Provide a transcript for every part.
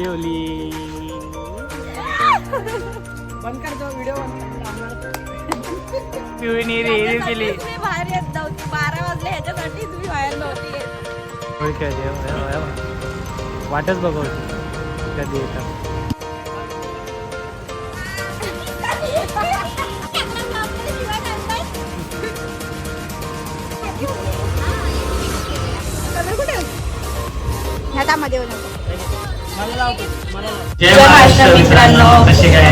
Holy बंद कर जो व्हिडिओ पिवणी रे केली. तुम्ही बाहेर येत नव्हती. बारा वाजले ह्याच्यासाठी तुम्ही बाहेर नव्हती. काय देव. वाटच बघवते कधी येतात ह्याच्यामध्ये येऊ नको. जय महाराष्ट्र मित्रांनो कसे काय?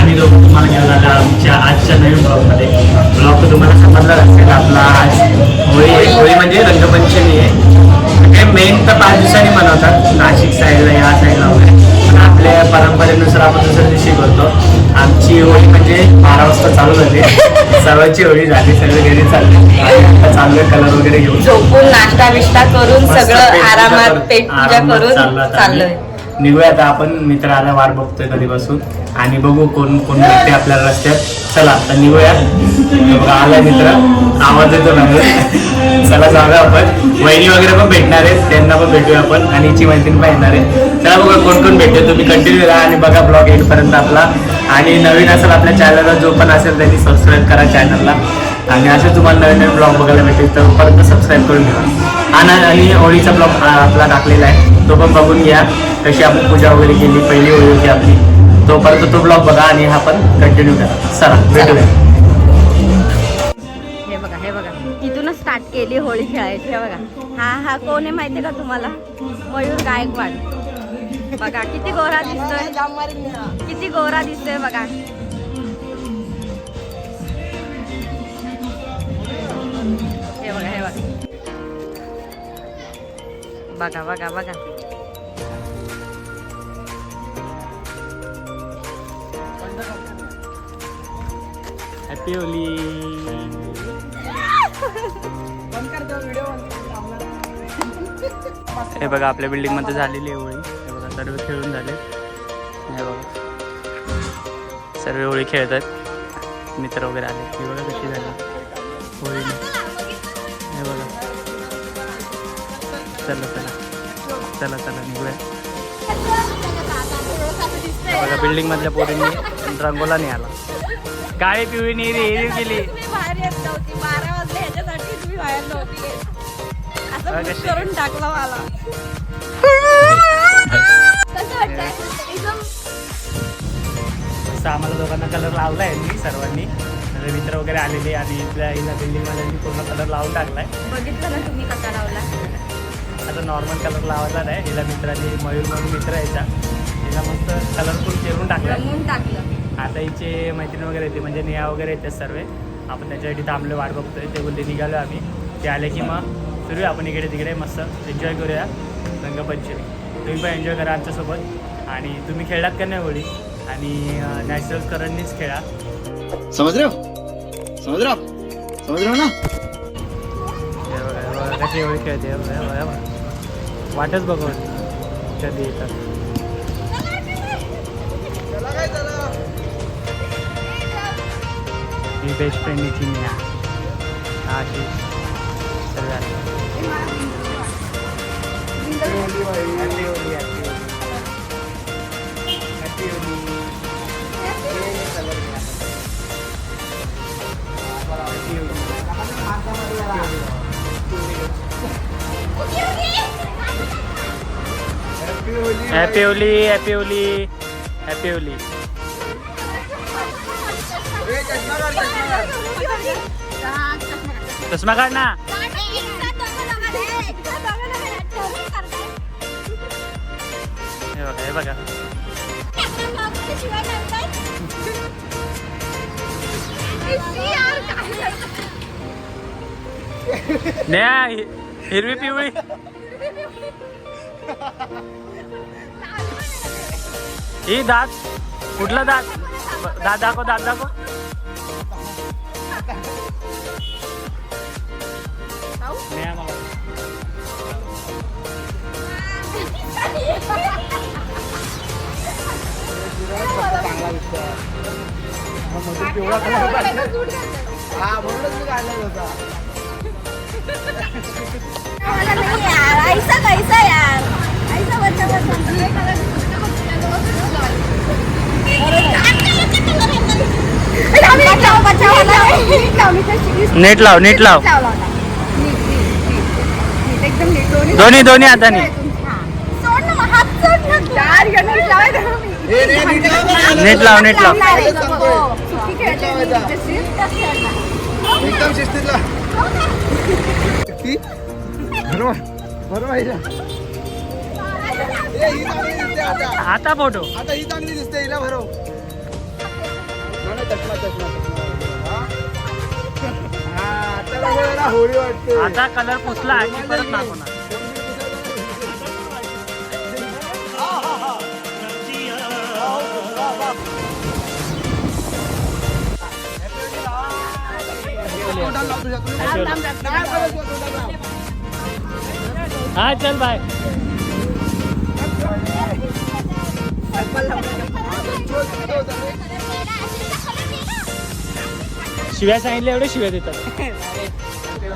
आम्ही दोघं तुम्हाला घेऊन आलो आमच्या आजच्या नवीन ब्लॉगमध्ये. ब्लॉग तुम्हाला समजला असेल आपला आज होळी होळी म्हणजे रंगपंचमी आहे. ते मेन तर पाच दिवसांनी मनवतात. नाशिक साईडला या साईडला वगैरे. पण आपल्या परंपरेनुसार आपण दुसऱ्या दिवशी करतो. आमची होळी म्हणजे बारा वाजता चालू झाली. सर्वांची होळी झाली. सगळे घरी चालले. आणि आता चाललोय कलर वगैरे घेऊन. झोपून नाश्ता बिष्टा करून सगळं आरामात पेट पूजा करून चाललो. चाललोय. निघूया आता आपण. मित्राला वाट बघतोय कधी बसून आणि बघू कोण कोण भेटते आपल्याला रस्त्यात. चला आता निघूया बघा आलाय मित्र. आवाज येतो ना चला जाऊया आपण. वहिनी वगैरे पण भेटणार आहेत. त्यांना पण भेटूया आपण. आणि हिची मैत्रीण पण येणार आहे. चला बघा कोण कोण भेटतो तुम्ही कंटिन्यू राहा आणि बघा ब्लॉग येईपर्यंत आपला. आणि नवीन असेल आपल्या चॅनलला जो पण असेल त्यांनी सबस्क्राईब करा चॅनलला आणि असे तुम्हाला नवीन नवीन ब्लॉग बघायला भेटेल तर परत सबस्क्राईब करून घ्या. आणि आणि होळीचा ब्लॉग आपला टाकलेला आहे. तो पण बघून घ्या कशी आपण पूजा वगैरे केली पहिली होळी होती आपली. तोपर्यंत तो ब्लॉग बघा आणि हा पण कंटिन्यू करा. चला भेटूया. हे बघा हे बघा. इथूनच स्टार्ट केली होळी खेळायची हे बघा. हा हा कोण आहे माहितीये का तुम्हाला? मयूर गायकवाड. बघा किती गोरा दिसतोय. किती गोरा दिसतोय बघा. हे बघा हे बघा. बघा बघा बघा. व्हिडिओ हे बघा आपल्या बिल्डिंगमध्ये झालेली आहे होळी. हे बघा सर्व खेळून झाले. हे बघा. सर्व होळी खेळत आहेत. मित्र वगैरे आले. हे बघा कशी झाली होळी. हे बघा. चला चला. चला चला निघूया. बघा बिल्डिंग मधल्या पोरींनी रंगोला नाही आला. काळी पिवळी निरी हिरवी केली. तुम्ही बाहेर येत नव्हती. बारा वाजले ह्याच्यासाठी तुम्ही बाहेर नव्हती येत. असं बघा push कशी. करून टाकलं मला. कसं वाटतंय? एकदम तसं आम्हाला दोघांना कलर लावला आहे मी सर्वांनी. माझे मित्र वगैरे आलेले आणि इथल्या हिला बिल्डिंगवाल्यांनी पूर्ण कलर लावून टाकलाय. बघितलं ना तुम्ही कसा लावला? आता नॉर्मल कलर लावायचा नाही. हिला मित्रांनी मयूर म्हणून मित्र यायचा हिला मस्त कलरफुल चिरून टाकलाय. रंगून टाकलं. आता हिचे मैत्रीण वगैरे येते म्हणजे नेहा वगैरे येते सर्व. आपण त्याच्यासाठी थांबलो वाट बघतोय ते बोलले निघालो आम्ही. ते आले की मग फिरूया आपण इकडे तिकडे मस्त. एन्जॉय करूया. रंगपंचमी. तुम्ही पण एन्जॉय करा आमच्यासोबत. आणि तुम्ही खेळलात का नाही होळी? आणि नॅचरल करंटनीच खेळा. समझ रहे हो? समझ रहे हो समझ रहे हो ना? कशी होळी खेळते. वाटच बघवत कधी येतात. मी बेस्ट फ्रेंडची नेहा आशिष सर्व आले. Happy Holi, happy Holi. Happy Holi. चष्मा काढ ना. हे बघा हे बघा. हि- हिरवी पिवळी. ही दात कुठला दात? दात दाखव दात दाखव. नेहा मला. हा म्हणूनच मी काढला होता ऐसा कैसा यार ऐसा बच्चा बच्चा नेट लाव नेट लाव. दोन्ही- दोन्ही हाताने रे, नीट. लाव. नेट लाव. एकदम आता आता. फोटो. आता ही चांगली दिसते हिला भरव. चष्मा चष्मा आता होळी वाटते. आता कलर पुसला की परत दाखवणार. हा चल बाय शिव्या सांगितल्या एवढे शिव्या देतात.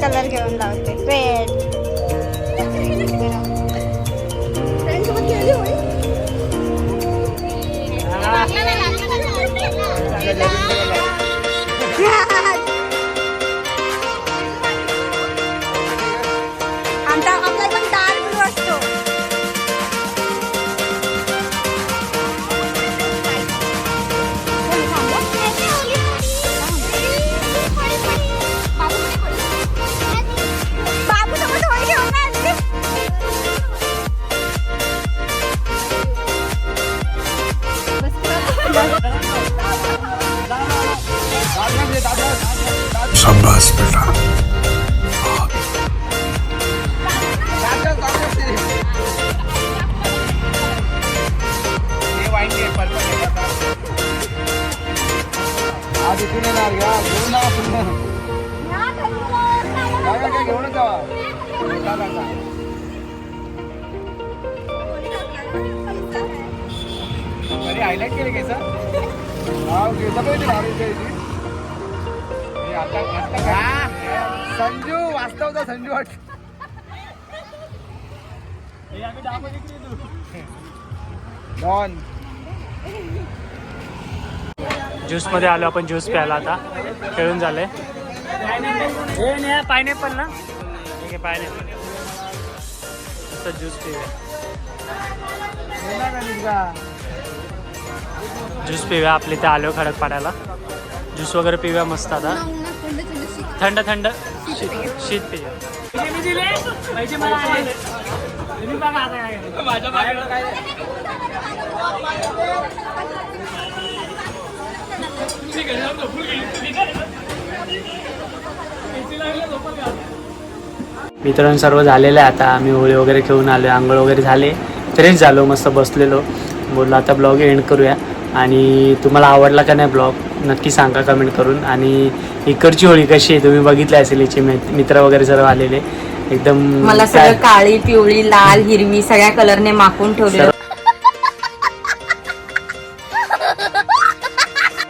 कलर घेऊन लावते रेड येणार घ्या घेऊन जा काय काय जावा जा, जा, जा. अरे हायलाइट केले केस हा केस पाहिजे भारी आता आता संजू वास्तवचा संजू वाट. डॉन. ज्यूसमध्ये आलो आपण ज्यूस प्यायला आता. खेळून झाले पायनॅपल ना? ठीक आहे पायनॅपल ज्यूस पिऊया. ज्यूस पिऊया आपले ते आलो खडक पाड्याला. ज्यूस वगैरे पिऊया मस्त आता. थंड थंड. शीत शीत पिऊया मित्रांनो सर्व झालेलं आहे. आता आम्ही होळी वगैरे खेळून आलो आंघोळ वगैरे झाले. फ्रेश झालो. मस्त बसलेलो. बोललो आता ब्लॉग एंड करूया. आणि तुम्हाला आवडला का नाही ब्लॉग नक्की सांगा कमेंट करून. आणि इकडची होळी कशी आहे? तुम्ही बघितली असेल याचे. मित्र वगैरे सर्व आलेले. एकदम मला सगळं काळी पिवळी लाल हिरवी सगळ्या कलरने माखून ठेवलेलं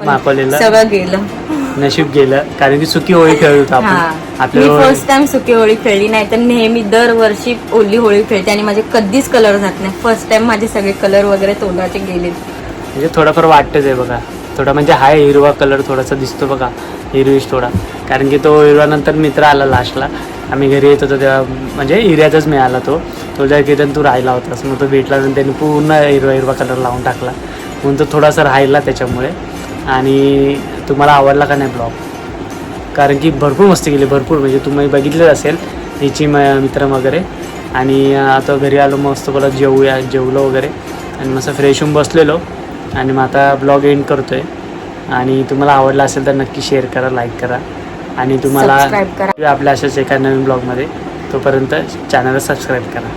मापवलेलं. सगळं गेलं. नशीब गेलं. कारण की सुकी होळी खेळत होतो हा. आपण मी आपल्या फर्स्ट टाइम सुकी होळी खेळली नाही तर नेहमी दरवर्षी ओली होळी खेळते आणि माझे कधीच कलर जात नाही. फर्स्ट टाइम माझे सगळे कलर वगैरे तोंडाचे गेले. म्हणजे थोडंफार वाटतच आहे बघा. थोडा म्हणजे हाय हिरवा कलर थोडासा दिसतो बघा. हिरविश थोडा. कारण की तो हिरव्यानंतर मित्र आला लास्टला आम्ही घरी येत होतो तेव्हा म्हणजे हिऱ्याचाच मिळाला तो. तो ज्या कीर्तन तू राहिला होतास. मग तो भेटला आणि त्याने पूर्ण हिरवा हिरवा कलर लावून टाकला. म्हणून तो थोडासा राहिला त्याच्यामुळे. आणि तुम्हाला आवडला का नाही ब्लॉग? कारण की भरपूर मस्ती केली भरपूर. म्हणजे तुम्ही बघितलंच असेल हिची म मित्र वगैरे. आणि आता घरी आलो मस्त बोला जेवूया जेवलो वगैरे. आणि मस्त फ्रेश होऊन बसलेलो. आणि मग आता ब्लॉग एंड करतो आहे आणि तुम्हाला आवडला असेल तर नक्की शेअर करा लाईक करा. आणि तुम्हाला. आपल्या अशाच एका नवीन ब्लॉगमध्ये तोपर्यंत चॅनलला सबस्क्राईब करा.